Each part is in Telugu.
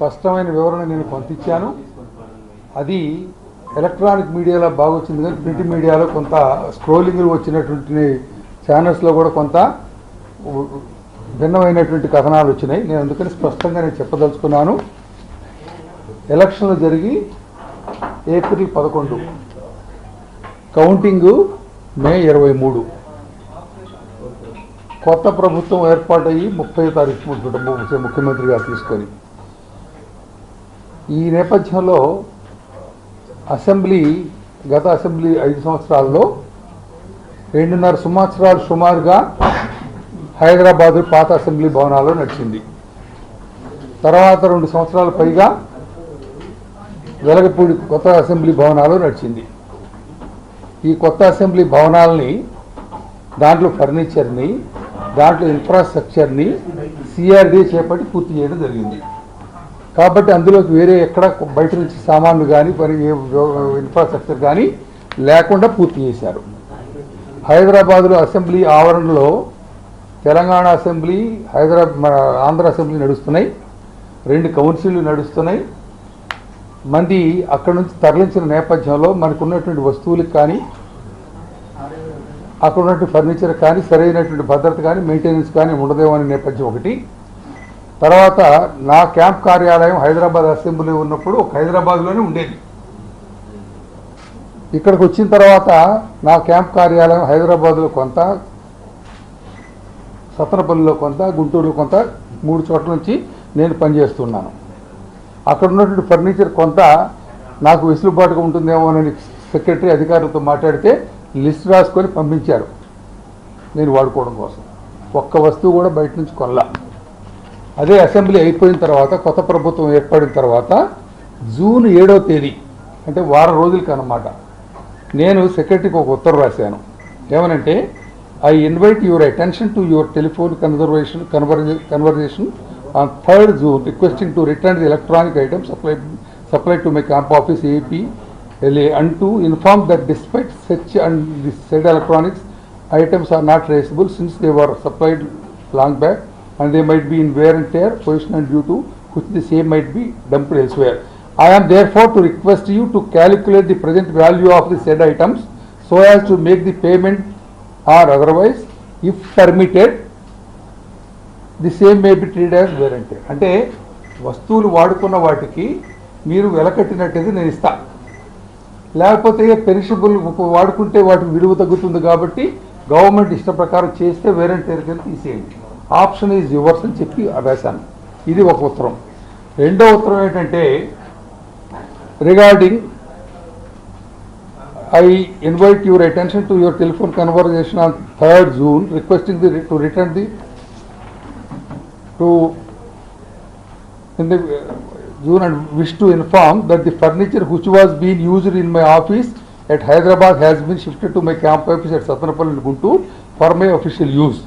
స్పష్టమైన వివరణ నేను కొంత ఇచ్చాను అది ఎలక్ట్రానిక్ మీడియాలో బాగా వచ్చింది కానీ ప్రింట్ మీడియాలో కొంత స్క్రోలింగ్లు వచ్చినటువంటి ఛానల్స్లో కూడా కొంత భిన్నమైనటువంటి కథనాలు వచ్చినాయి. నేను అందుకని స్పష్టంగా నేను చెప్పదలుచుకున్నాను. ఎలక్షన్లు జరిగి ఏప్రిల్ పదకొండు కౌంటింగు మే ఇరవై మూడు. కొత్త ప్రభుత్వం ఏర్పాటయ్యి ముప్పై తారీఖు ముఖ్య- ముఖ్యమంత్రి గారు తీసుకొని ఈ నేపథ్యంలో అసెంబ్లీ గత అసెంబ్లీ ఐదు సంవత్సరాల్లో రెండున్నర సంవత్సరాలు సుమారుగా హైదరాబాద్ పాత అసెంబ్లీ భవనాల్లో నడిచింది. తర్వాత రెండు సంవత్సరాల పైగా వెలగపూడి కొత్త అసెంబ్లీ భవనాలు నడిచింది. ఈ కొత్త అసెంబ్లీ భవనాలని దాంట్లో ఫర్నిచర్ని దాంట్లో ఇన్ఫ్రాస్ట్రక్చర్ని సిఆర్డీ చేపట్టి పూర్తి చేయడం జరిగింది. కాబట్టి అందులోకి వేరే ఎక్కడ బయట నుంచి సామాన్లు కానీ మరి ఏ ఇన్ఫ్రాస్ట్రక్చర్ కానీ లేకుండా పూర్తి చేశారు. హైదరాబాద్లో అసెంబ్లీ ఆవరణలో తెలంగాణ అసెంబ్లీ హైదరాబాద్ ఆంధ్ర అసెంబ్లీ నడుస్తున్నాయి. రెండు కౌన్సిల్లు నడుస్తున్నాయి. మంది అక్కడ నుంచి తరలించిన నేపథ్యంలో మనకు ఉన్నటువంటి వస్తువులకు కానీ అక్కడ ఉన్నటువంటి ఫర్నిచర్ కానీ సరైనటువంటి భద్రత కానీ మెయింటెనెన్స్ కానీ ఉండదేమో అనే నేపథ్యం ఒకటి. తర్వాత నా క్యాంప్ కార్యాలయం హైదరాబాద్ అసెంబ్లీ ఉన్నప్పుడు ఒక హైదరాబాద్లోనే ఉండేది. ఇక్కడికి వచ్చిన తర్వాత నా క్యాంప్ కార్యాలయం హైదరాబాద్లో కొంత సత్తనపల్లిలో కొంత గుంటూరులో కొంత మూడు చోట్ల నుంచి నేను పనిచేస్తున్నాను. అక్కడ ఉన్నటువంటి ఫర్నిచర్ కొంత నాకు వెసులుబాటుగా ఉంటుందేమో అని సెక్రటరీ అధికారులతో మాట్లాడితే లిస్ట్ రాసుకొని పంపించారు. నేను వాడుకోవడం కోసం. ఒక్క వస్తువు కూడా బయట నుంచి కొనలా. అదే అసెంబ్లీ అయిపోయిన తర్వాత కొత్త ప్రభుత్వం ఏర్పడిన తర్వాత జూన్ ఏడో తేదీ అంటే వారం రోజులకి అన్నమాట నేను సెక్రటరీకి ఒక ఉత్తరం రాశాను. ఏమనంటే I invite your attention to your telephone conversation conversation on third June requesting to return the electronic item supply supply to my camp office AP and and inform that despite such and the said electronics items are not not since since they were supplied and they might be in wear and tear position and due to which the same might be dumped elsewhere. I am therefore to request you to calculate the present value of the said items so as to make the payment or otherwise if permitted the same may be treated as where అంటే అంటే వస్తువులు వాడుకున్న వాటికి మీరు వెలకట్టినట్టయితే నేను ఇస్తా లేకపోతే పెరిషబుల్ వాడుకుంటే వాటి విలువ తగ్గుతుంది కాబట్టి గవర్నమెంట్ ఇష్ట ప్రకారం చేస్తే వేరంటే కింద తీసేయండి ఆప్షన్ ఈజ్ యువర్స్ అని చెప్పి రాశాను. ఇది ఒక ఉత్తరం. రెండో ఉత్తరం ఏంటంటే regarding I invite your attention to your telephone conversation on third June requesting the to return the to in June and wish to inform that the furniture which was been used in my office at Hyderabad has been shifted to my camp office at Sattenapalli Guntur for my official use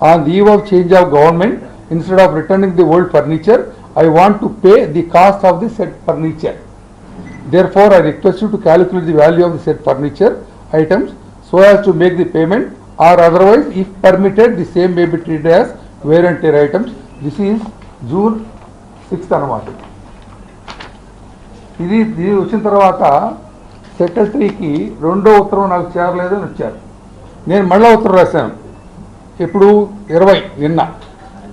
On the eve of change of government, instead of returning the old furniture, I want to pay the cost of the said furniture. Therefore, I request you to calculate the value of the said furniture items so as to make the payment or otherwise if permitted the same may be treated as wear and tear items. This is June sixth అన్నమాట ఇది ఇది వచ్చిన తర్వాత సెక్రటరీకి రెండో ఉత్తరం నాకు చేరలేదని వచ్చారు నేను మళ్ళా ఉత్తరం రాశాను ఇప్పుడు ఇరవై నిన్న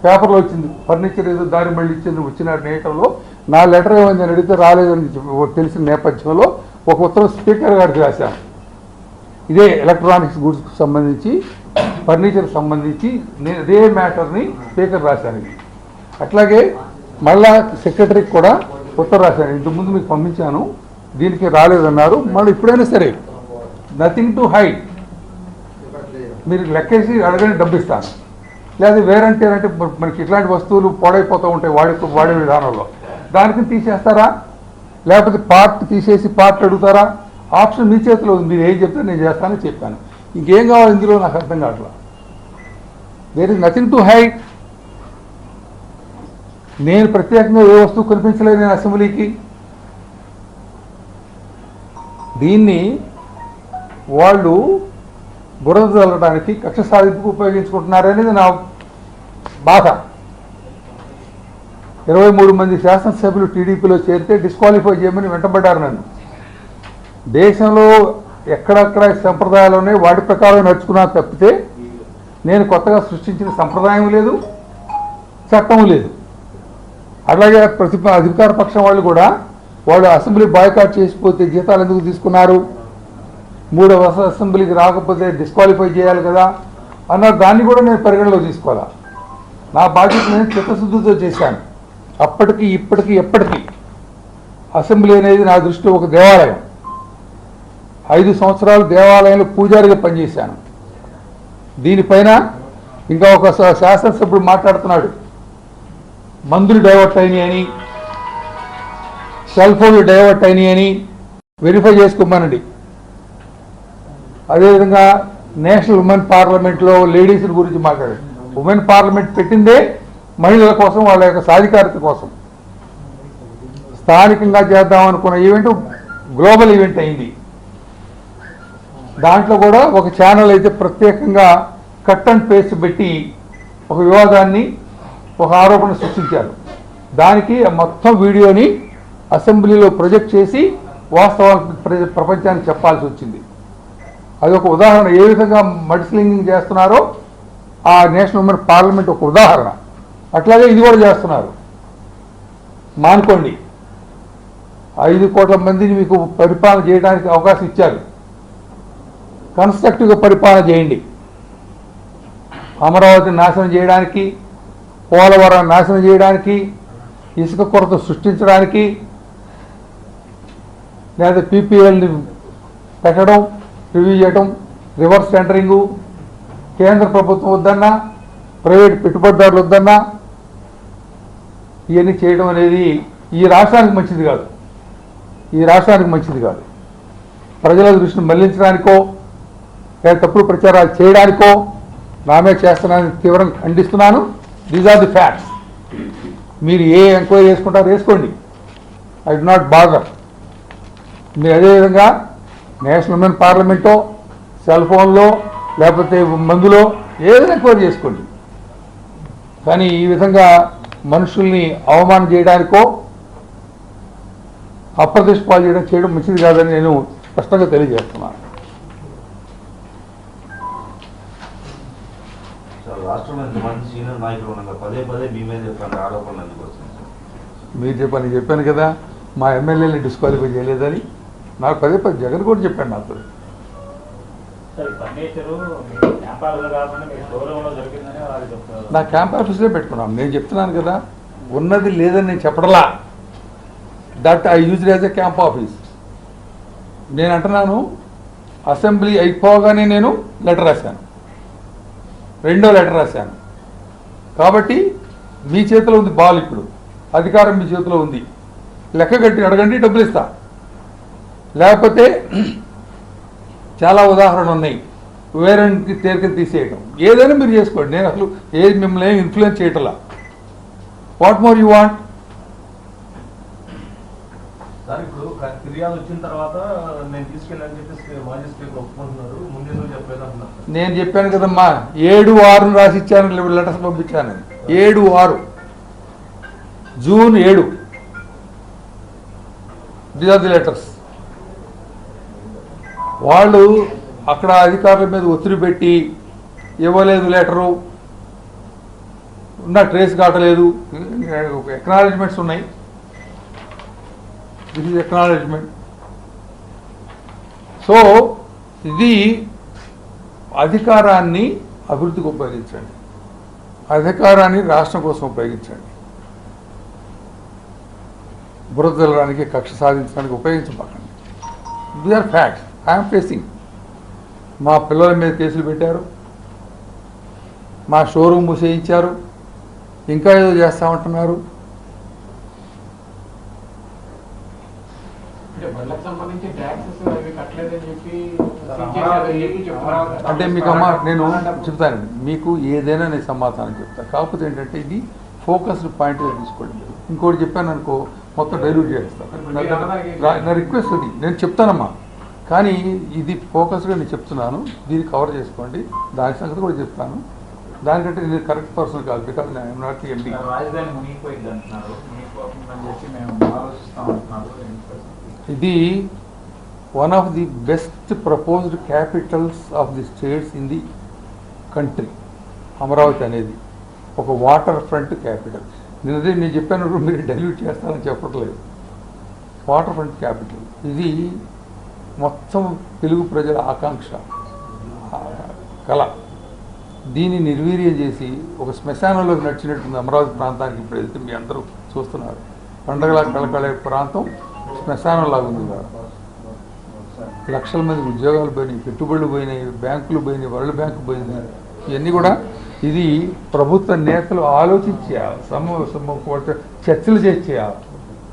పేపర్లో వచ్చింది ఫర్నిచర్ ఏదో దారి మళ్ళీ ఇచ్చింది వచ్చిన నేటంలో నా లెటర్ ఏమైందని అడిగితే రాలేదని తెలిసిన నేపథ్యంలో ఒక ఉత్తరం స్పీకర్ గారికి రాశాను. ఇదే ఎలక్ట్రానిక్స్ గుడ్స్కి సంబంధించి ఫర్నిచర్ సంబంధించి నేను ఇదే మ్యాటర్ని స్పీకర్ రాశాను. అట్లాగే మళ్ళా సెక్రటరీకి కూడా ఉత్తరం రాశాను. ఇంతకుముందు మీకు పంపించాను దీనికి రాలేదన్నారు. మళ్ళీ ఇప్పుడైనా సరే నథింగ్ టు హైడ్ మీరు లెక్కేసి అడగని డబ్బు ఇస్తాను లేదా వేరంటే అంటే మనకి ఇట్లాంటి వస్తువులు పాడైపోతూ ఉంటాయి వాడే వాడే విధానంలో. దానికి తీసేస్తారా? లేకపోతే పార్ట్ తీసేసి పార్ట్ అడుగుతారా? ఆప్షన్ మీ చేతిలో ఉంది మీరు ఏం చెప్తే నేను చేస్తానని చెప్పాను. ఇంకేం కావాలి ఇందులో? నాకు అర్థం కావట్లా. There is nothing to hide నేను ప్రత్యేకంగా ఏ వస్తువు కనిపించలేదు నేను అసెంబ్లీకి. దీన్ని వాళ్ళు బురద చల్లడానికి కక్ష సాధింపుకు ఉపయోగించుకుంటున్నారనేది నా బాధ. ఇరవై మూడు మంది శాసనసభ్యులు టీడీపీలో చేరితే డిస్క్వాలిఫై చేయమని వెంటబడ్డారు నన్ను. దేశంలో ఎక్కడెక్కడ సంప్రదాయాలు ఉన్నాయి వాటి ప్రకారం నడుచుకున్నా తప్పితే నేను కొత్తగా సృష్టించిన సంప్రదాయం లేదు చట్టం లేదు. అలాగే ప్రతి అధికార పక్షం వాళ్ళు కూడా వాళ్ళు అసెంబ్లీ బాయ్కాట్ చేసిపోతే జీతాలు ఎందుకు తీసుకున్నారు? మూడవ అసెంబ్లీకి రాకపోతే డిస్క్వాలిఫై చేయాలి కదా అన్న దాన్ని కూడా నేను పరిగణలో తీసుకోవాలా? నా బాధ్యత నేను చిత్తశుద్ధితో చేశాను. అప్పటికి ఇప్పటికి ఎప్పటికీ అసెంబ్లీ అనేది నా దృష్టిలో ఒక దేవాలయం. ఐదు సంవత్సరాలు దేవాలయంలో పూజారిగా పనిచేశాను. దీనిపైన ఇంకా ఒక శాసనసభ్యుడు మాట్లాడుతున్నాడు. మందులు డైవర్ట్ అయినాయి అని సెల్ ఫోన్లు డైవర్ట్ అయినాయి అని వెరిఫై చేసుకోమనండి. అదేవిధంగా నేషనల్ ఉమెన్ పార్లమెంట్లో లేడీస్ గురించి మాట్లాడారు. ఉమెన్ పార్లమెంట్ పెట్టిందే మహిళల కోసం వాళ్ళ యొక్క సాధికారత కోసం. స్థానికంగా చేద్దాం అనుకున్న ఈవెంట్ గ్లోబల్ ఈవెంట్ అయింది. దాంట్లో కూడా ఒక ఛానల్ అయితే ప్రత్యేకంగా కట్ అండ్ పేస్ట్ పెట్టి ఒక వివాదాన్ని ఒక ఆరోపణ సృష్టించారు. దానికి మొత్తం వీడియోని అసెంబ్లీలో ప్రొజెక్ట్ చేసి వాస్తవాలకు ప్రపంచానికి చెప్పాల్సి వచ్చింది. అది ఒక ఉదాహరణ. ఏ విధంగా మడిస్లింగింగ్ చేస్తున్నారో ఆ నేషనల్ ఉమెన్ పార్లమెంట్ ఒక ఉదాహరణ. అట్లాగే ఇది కూడా చేస్తున్నారు. మానుకోండి. ఐదు కోట్ల మందిని మీకు పరిపాలన చేయడానికి అవకాశం ఇచ్చారు. కన్స్ట్రక్టివ్గా పరిపాలన చేయండి. అమరావతిని నాశనం చేయడానికి పోలవరం నాశనం చేయడానికి ఇసుక కొరత సృష్టించడానికి లేదా పీపీఎల్ని పెట్టడం రివ్యూ చేయటం రివర్స్ టెండరింగు కేంద్ర ప్రభుత్వం వద్దన్నా ప్రైవేట్ పెట్టుబడిదారులు వద్దన్నా ఇవన్నీ చేయడం అనేది ఈ రాష్ట్రానికి మంచిది కాదు. ఈ రాష్ట్రానికి మంచిది కాదు. ప్రజల దృష్టిని మళ్ళించడానికో లేదా తప్పుడు ప్రచారాలు చేయడానికో నామే చేస్తున్నానని తీవ్రంగా ఖండిస్తున్నాను. దీస్ ఆర్ ది ఫ్యాక్ట్స్ మీరు ఏ ఎంక్వైరీ చేసుకుంటారో వేసుకోండి. ఐ డు నాట్ బాదర్ మీరు అదేవిధంగా నేషనల్ ఉమెన్ పార్లమెంటో సెల్ ఫోన్లో లేకపోతే మందులో ఏదైనా ఎంక్వైరీ చేసుకోండి. కానీ ఈ విధంగా మనుషుల్ని అవమానం చేయడానికో అప్రదిష్ట పాలు చేయడం చేయడం మంచిది కాదని నేను స్పష్టంగా తెలియజేస్తున్నాను. మీరు చెప్పని చెప్పాను కదా మా ఎమ్మెల్యేని డిస్క్వాలిఫై చేయలేదని. నాకు పదే పదే జగన్ కూడా చెప్పాను నాతో. నా క్యాంప్ ఆఫీస్లో పెట్టుకున్నాం. నేను చెప్తున్నాను కదా ఉన్నది లేదని నేను చెప్పడలా. That I use as a camp office నేను అంటున్నాను అసెంబ్లీ అయిపోగానే నేను లెటర్ రాశాను. రెండో లెటర్ రాశాను. కాబట్టి మీ చేతిలో ఉంది బాల్ ఇప్పుడు. అధికారం మీ చేతిలో ఉంది. లెక్క కట్టి అడగండి డబ్బులు ఇస్తా. లేకపోతే చాలా ఉదాహరణలు ఉన్నాయి. వేరే తేలికలు తీసేయడం ఏదైనా మీరు చేసుకోండి. నేను అసలు ఏది మిమ్మల్ని ఏం ఇన్ఫ్లుయెన్స్ చేయటలా. వాట్ మోర్ యూ వాంట్ ఇప్పుడు ఫిర్యాదు వచ్చిన తర్వాత నేను చెప్పేసి ఒప్పుకుంటున్నారు. చెప్పలేదు చెప్పాను కదమ్మా ఏడు ఆరు రాసి ఇచ్చాను లెటర్స్ పంపించాను ఏడు ఆరు. జూన్ ఏడు. ది ఆర్ ది లెటర్స్ వాళ్ళు అక్కడ అధికారుల మీద ఒత్తిడి పెట్టి ఇవ్వలేదు లెటరు. ఉన్న ట్రేస్ కావట్లేదు ఎక్నాలజ్మెంట్స్ ఉన్నాయి. దిస్ ఇస్ ఎక్నాలజ్మెంట్ సో ఇది అధికారాన్ని అభివృద్ధికి ఉపయోగించండి. అధికారాన్ని రాష్ట్రం కోసం ఉపయోగించండి. బురద జల్లడానికి కక్ష సాధించడానికి ఉపయోగించబాకండి the are facts I'm facing మా పిల్లల మీద కేసులు పెట్టారు. మా షోరూమ్ మూసేయించారు. ఇంకా ఏదో చేస్తామంటున్నారు అంటే మీకు అమ్మ నేను చెప్తానండి మీకు ఏదైనా నేను సమాధానం చెప్తాను కాకపోతే ఏంటంటే ఇది ఫోకస్డ్ పాయింట్గా తీసుకోండి. ఇంకోటి చెప్పాను అనుకో మొత్తం డైల్యూట్ చేస్తాను నా- నా రిక్వెస్ట్ అది. నేను చెప్తానమ్మా. కానీ ఇది ఫోకస్గా నేను చెప్తున్నాను. దీన్ని కవర్ చేసుకోండి. దాని సంగతి కూడా చెప్తాను. దానికంటే నేను కరెక్ట్ పర్సన్ కాదు బికాజ్ ఐఎమ్ నాట్ పరిస్థితి? ఇది one of the best proposed capitals of the states in the country Amaravati అనేది. ఒక వాటర్ ఫ్రంట్ క్యాపిటల్ నిన్నదే నేను చెప్పాను మీరు డైల్యూట్ చేస్తానని చెప్పట్లేదు. వాటర్ ఫ్రంట్ క్యాపిటల్ ఇది మొత్తం తెలుగు ప్రజల ఆకాంక్ష. కళ. దీన్ని నిర్వీర్యం చేసి ఒక శ్మశానంలోకి నడిచినట్టుంది అమరావతి ప్రాంతానికి ఇప్పుడు వెళ్తే మీ అందరూ చూస్తున్నారు. పండగలా కళకళే ప్రాంతం శ్మశానంలాగా లాగుంది లక్షల మంది ఉద్యోగాలు పోయినాయి పెట్టుబడులు పోయినాయి బ్యాంకులు పోయినాయి వరల్డ్ బ్యాంకు పోయింది. ఇవన్నీ కూడా ఇది ప్రభుత్వ నేతలు ఆలోచించి చేయాలి సమ చర్చలు చేసి చేయాలి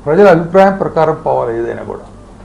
ప్రజల అభిప్రాయం ప్రకారం పోవాలి ఏదైనా కూడా.